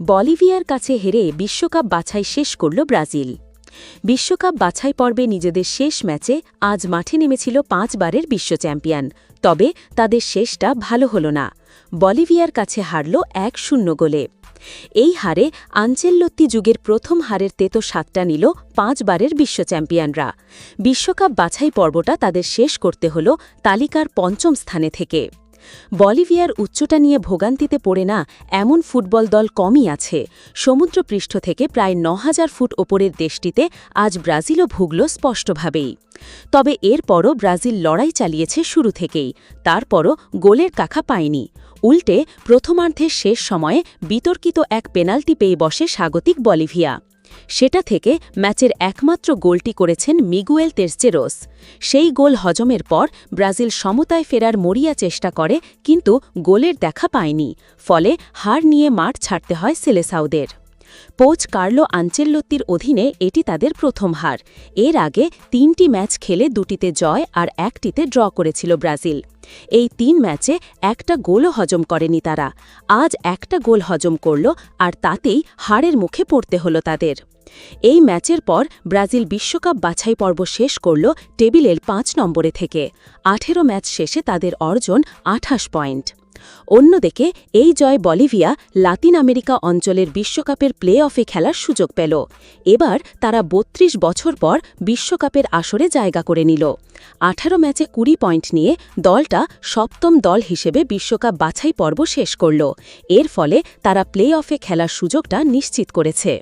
বলিভিয়ার কাছে হেরে বিশ্বকাপ বাছাই শেষ করল ব্রাজিল। বিশ্বকাপ বাছাই পর্বে নিজেদের শেষ ম্যাচে আজ মাঠে নেমেছিল পাঁচবারের বিশ্ব চ্যাম্পিয়ন। তবে তাদের শেষটা ভালো হল না। বলিভিয়ার কাছে হারল এক শূন্য গোলে। এই হারে আঞ্চেল্লত্তি যুগের প্রথম হারের তেতো সাতটা নিল পাঁচবারের বিশ্ব চ্যাম্পিয়নরা। বিশ্বকাপ বাছাই পর্বটা তাদের শেষ করতে হল তালিকার পঞ্চম স্থানে থেকে। বলিভিয়ার উচ্চতা নিয়ে ভোগান্তিতে পড়ে না এমন ফুটবল দল কমই আছে। সমুদ্রপৃষ্ঠ থেকে প্রায় ন ফুট ওপরের দেশটিতে আজ ব্রাজিলও ভুগল স্পষ্টভাবেই। তবে এরপরও ব্রাজিল লড়াই চালিয়েছে শুরু থেকেই, তারপরও গোলের কাখা পায়নি। উল্টে প্রথমার্ধের শেষ সময়ে বিতর্কিত এক পেনাল্টি পেয়ে বসে স্বাগতিক বলিভিয়া। সেটা থেকে ম্যাচের একমাত্র গোলটি করেছেন মিগুয়েল তেরচেরোস সেই গোল হজমের পর ব্রাজিল সমতায় ফেরার মরিয়া চেষ্টা করে, কিন্তু গোলের দেখা পায়নি। ফলে হার নিয়ে মাঠ ছাড়তে হয় সেলেসাউদের। কোচ কার্লো আঞ্চেল্লত্তির অধীনে এটি তাদের প্রথম হার। এর আগে তিনটি ম্যাচ খেলে দুটিতে জয় আর একটিতে ড্র করেছিল ব্রাজিল। এই তিন ম্যাচে একটা গোলও হজম করেনি তারা। আজ একটা গোল হজম করল আর তাতেই হারের মুখে পড়তে হল তাদের। এই ম্যাচের পর ব্রাজিল বিশ্বকাপ বাছাই পর্ব শেষ করল টেবিলের পাঁচ নম্বরে থেকে। আঠেরো ম্যাচ শেষে তাদের অর্জন আঠাশ পয়েন্ট। অন্যদিকে এই জয় বলিভিয়া লাতিন আমেরিকা অঞ্চলের বিশ্বকাপের প্লে অফে খেলার সুযোগ পেল। এবার তারা ৩২ বছর পর বিশ্বকাপের আসরে জায়গা করে নিল। আঠারো ম্যাচে কুড়ি পয়েন্ট নিয়ে দলটা সপ্তম দল হিসেবে বিশ্বকাপ বাছাই পর্ব শেষ করল। এর ফলে তারা প্লে অফে খেলার সুযোগটা নিশ্চিত করেছে।